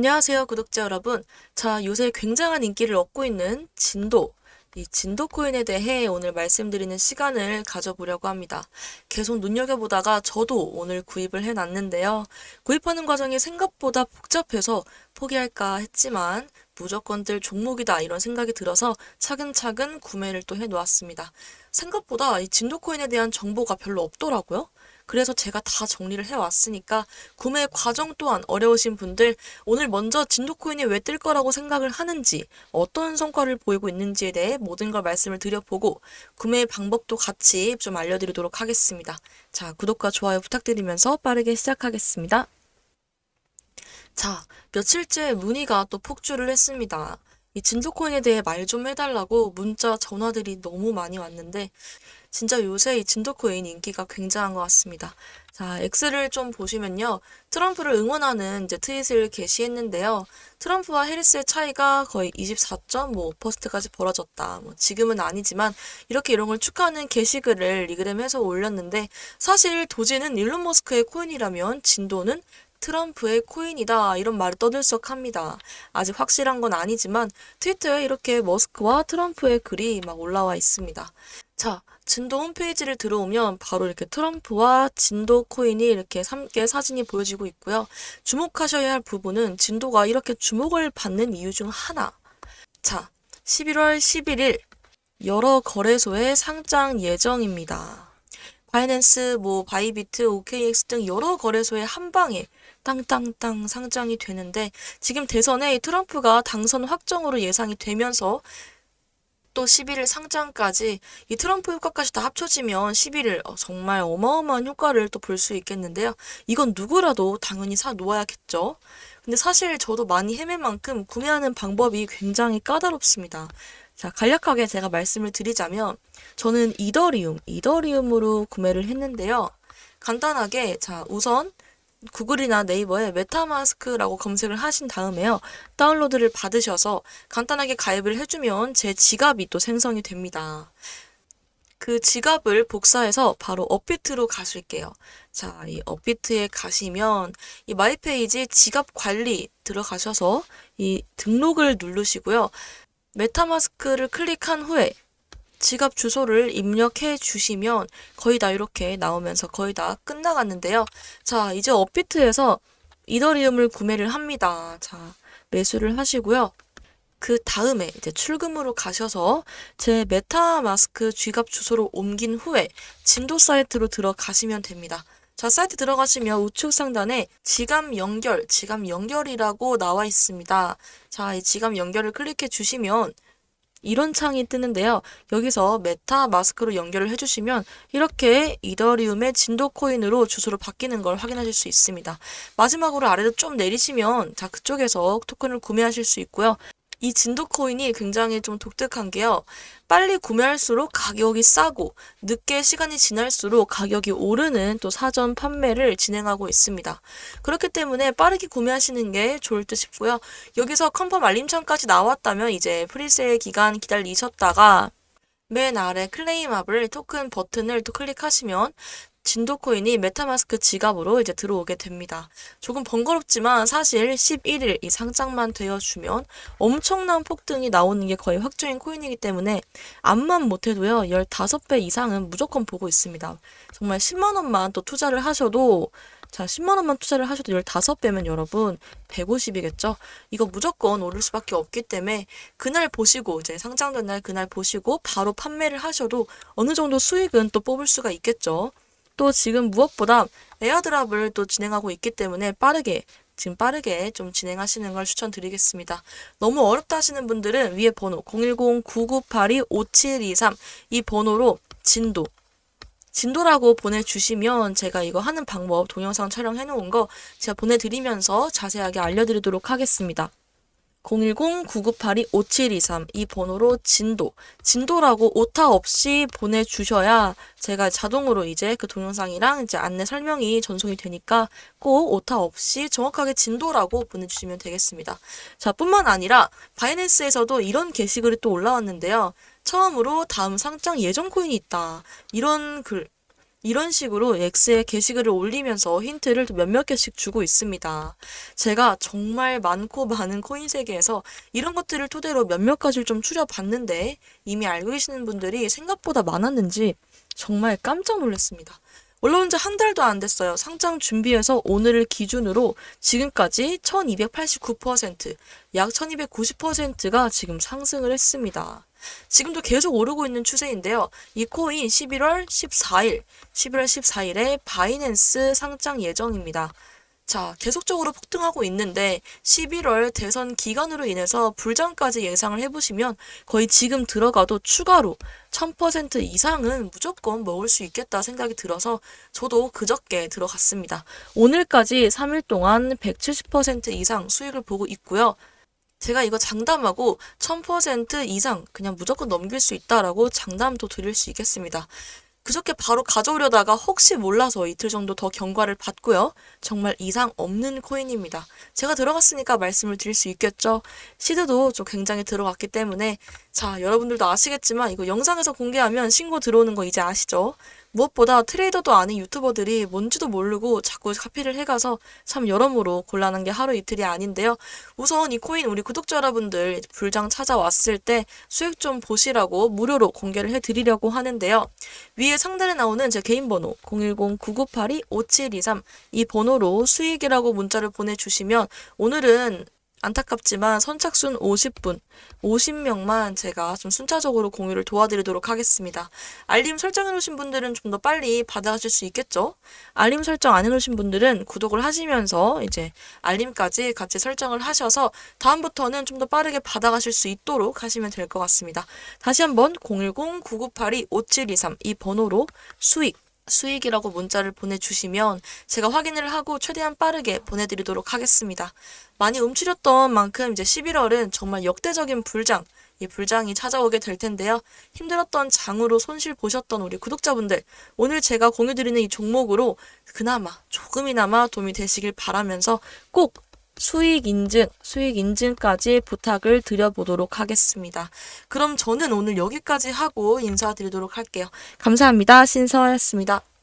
안녕하세요, 구독자 여러분. 자, 요새 굉장한 인기를 얻고 있는 진도, 이 진도 코인에 대해 오늘 말씀드리는 시간을 가져보려고 합니다. 계속 눈여겨보다가 저도 오늘 구입을 해놨는데요. 구입하는 과정이 생각보다 복잡해서 포기할까 했지만 무조건 들 종목이다 이런 생각이 들어서 차근차근 구매를 또 해놓았습니다. 생각보다 이 진도 코인에 대한 정보가 별로 없더라고요. 그래서 제가 다 정리를 해왔으니까 구매 과정 또한 어려우신 분들 오늘 먼저 진도코인이 왜 뜰 거라고 생각을 하는지 어떤 성과를 보이고 있는지에 대해 모든 걸 말씀을 드려보고 구매 방법도 같이 좀 알려드리도록 하겠습니다. 자, 구독과 좋아요 부탁드리면서 빠르게 시작하겠습니다. 자, 며칠째 문의가 또 폭주를 했습니다. 이 진도코인에 대해 말 좀 해달라고 문자, 전화들이 너무 많이 왔는데 진짜 요새 이 진도코인 인기가 굉장한 것 같습니다. 자, X를 좀 보시면요. 트럼프를 응원하는 이제 트윗을 게시했는데요. 트럼프와 해리스의 차이가 거의 24.5%까지 벌어졌다. 뭐 지금은 아니지만 이렇게 이런 걸 축하하는 게시글을 리그램해서 올렸는데 사실 도지는 일론 머스크의 코인이라면 진도는 트럼프의 코인이다 이런 말이 떠들썩합니다. 아직 확실한 건 아니지만 트위터에 이렇게 머스크와 트럼프의 글이 막 올라와 있습니다. 자, 진도 홈페이지를 들어오면 바로 이렇게 트럼프와 진도 코인이 이렇게 함께 사진이 보여지고 있고요. 주목하셔야 할 부분은 진도가 이렇게 주목을 받는 이유 중 하나. 자, 11월 11일 여러 거래소에 상장 예정입니다. 바이낸스, 뭐 바이비트, OKX 등 여러 거래소에 한 방에 땅땅땅 상장이 되는데 지금 대선에 트럼프가 당선 확정으로 예상이 되면서 또 11일 상장까지 이 트럼프 효과까지 다 합쳐지면 11일 어, 정말 어마어마한 효과를 또 볼 수 있겠는데요. 이건 누구라도 당연히 사 놓아야겠죠. 근데 사실 저도 많이 헤맨 만큼 구매하는 방법이 굉장히 까다롭습니다. 자, 간략하게 제가 말씀을 드리자면 저는 이더리움, 이더리움으로 구매를 했는데요. 간단하게 자, 우선 구글이나 네이버에 메타마스크라고 검색을 하신 다음에요. 다운로드를 받으셔서 간단하게 가입을 해주면 제 지갑이 또 생성이 됩니다. 그 지갑을 복사해서 바로 업비트로 가실게요. 자, 이 업비트에 가시면 이 마이페이지 지갑 관리 들어가셔서 이 등록을 누르시고요. 메타마스크를 클릭한 후에 지갑 주소를 입력해 주시면 거의 다 이렇게 나오면서 거의 다 끝나갔는데요. 자, 이제 업비트에서 이더리움을 구매를 합니다. 자, 매수를 하시고요. 그 다음에 이제 출금으로 가셔서 제 메타마스크 지갑 주소로 옮긴 후에 진도 사이트로 들어가시면 됩니다. 자, 사이트 들어가시면 우측 상단에 지갑 연결, 지갑 연결이라고 나와 있습니다. 자, 이 지갑 연결을 클릭해 주시면 이런 창이 뜨는데요. 여기서 메타 마스크로 연결을 해주시면 이렇게 이더리움의 진도 코인으로 주소로 바뀌는 걸 확인하실 수 있습니다. 마지막으로 아래로 좀 내리시면 자 그쪽에서 토큰을 구매하실 수 있고요. 이 진도 코인이 굉장히 좀 독특한 게요. 빨리 구매할수록 가격이 싸고 늦게 시간이 지날수록 가격이 오르는 또 사전 판매를 진행하고 있습니다. 그렇기 때문에 빠르게 구매하시는 게 좋을 듯 싶고요. 여기서 컨펌 알림창까지 나왔다면 이제 프리세일 기간 기다리셨다가 맨 아래 클레임업을 토큰 버튼을 또 클릭하시면 진도 코인이 메타마스크 지갑으로 이제 들어오게 됩니다. 조금 번거롭지만 사실 11일 이 상장만 되어주면 엄청난 폭등이 나오는 게 거의 확정인 코인이기 때문에 암만 못해도요 15배 이상은 무조건 보고 있습니다. 정말 10만 원만 또 투자를 하셔도 자, 10만 원만 투자를 하셔도 15배면 여러분 150이겠죠? 이거 무조건 오를 수밖에 없기 때문에 그날 보시고 이제 상장된 날 그날 보시고 바로 판매를 하셔도 어느 정도 수익은 또 뽑을 수가 있겠죠. 또 지금 무엇보다 에어드랍을 또 진행하고 있기 때문에 빠르게 지금 빠르게 좀 진행하시는 걸 추천드리겠습니다. 너무 어렵다 하시는 분들은 위에 번호 010-9982-5723 이 번호로 진도 진도라고 보내주시면 제가 이거 하는 방법 동영상 촬영해 놓은 거 제가 보내드리면서 자세하게 알려드리도록 하겠습니다. 010-9982-5723 이 번호로 진도, 진도라고 오타 없이 보내주셔야 제가 자동으로 이제 그 동영상이랑 이제 안내 설명이 전송이 되니까 꼭 오타 없이 정확하게 진도라고 보내주시면 되겠습니다. 자, 뿐만 아니라 바이낸스에서도 이런 게시글이 또 올라왔는데요. 처음으로 다음 상장 예정 코인이 있다. 이런 글, 이런 식으로 X에 게시글을 올리면서 힌트를 또 몇몇 개씩 주고 있습니다. 제가 정말 많고 많은 코인 세계에서 이런 것들을 토대로 몇몇 가지를 좀 추려봤는데 이미 알고 계시는 분들이 생각보다 많았는지 정말 깜짝 놀랐습니다. 올라온 지 한 달도 안 됐어요. 상장 준비해서 오늘을 기준으로 지금까지 1289%, 약 1290%가 지금 상승을 했습니다. 지금도 계속 오르고 있는 추세인데요. 이 코인 11월 14일, 11월 14일에 바이낸스 상장 예정입니다. 자, 계속적으로 폭등하고 있는데 11월 대선 기간으로 인해서 불장까지 예상을 해보시면 거의 지금 들어가도 추가로 1000% 이상은 무조건 먹을 수 있겠다 생각이 들어서 저도 그저께 들어갔습니다. 오늘까지 3일 동안 170% 이상 수익을 보고 있고요. 제가 이거 장담하고 1000% 이상 그냥 무조건 넘길 수 있다라고 장담도 드릴 수 있겠습니다. 그저께 바로 가져오려다가 혹시 몰라서 이틀 정도 더 경과를 받고요. 정말 이상 없는 코인입니다. 제가 들어갔으니까 말씀을 드릴 수 있겠죠. 시드도 좀 굉장히 들어갔기 때문에 자, 여러분들도 아시겠지만 이거 영상에서 공개하면 신고 들어오는 거 이제 아시죠? 무엇보다 트레이더도 아닌 유튜버들이 뭔지도 모르고 자꾸 카피를 해가서 참 여러모로 곤란한 게 하루 이틀이 아닌데요. 우선 이 코인 우리 구독자 여러분들 불장 찾아왔을 때 수익 좀 보시라고 무료로 공개를 해드리려고 하는데요. 위에 상단에 나오는 제 개인 번호 010-9982-5723 이 번호로 수익이라고 문자를 보내주시면 오늘은 안타깝지만 선착순 50분, 50명만 제가 좀 순차적으로 공유를 도와드리도록 하겠습니다. 알림 설정해 놓으신 분들은 좀 더 빨리 받아가실 수 있겠죠? 알림 설정 안 해놓으신 분들은 구독을 하시면서 이제 알림까지 같이 설정을 하셔서 다음부터는 좀 더 빠르게 받아가실 수 있도록 하시면 될 것 같습니다. 다시 한번 010-9982-5723 이 번호로 수익 수익이라고 문자를 보내주시면 제가 확인을 하고 최대한 빠르게 보내드리도록 하겠습니다. 많이 움츠렸던 만큼 이제 11월은 정말 역대적인 불장, 이 불장이 찾아오게 될 텐데요. 힘들었던 장으로 손실 보셨던 우리 구독자분들, 오늘 제가 공유드리는 이 종목으로 그나마 조금이나마 도움이 되시길 바라면서 꼭 수익 인증, 수익 인증까지 부탁을 드려보도록 하겠습니다. 그럼 저는 오늘 여기까지 하고 인사드리도록 할게요. 감사합니다. 신서였습니다.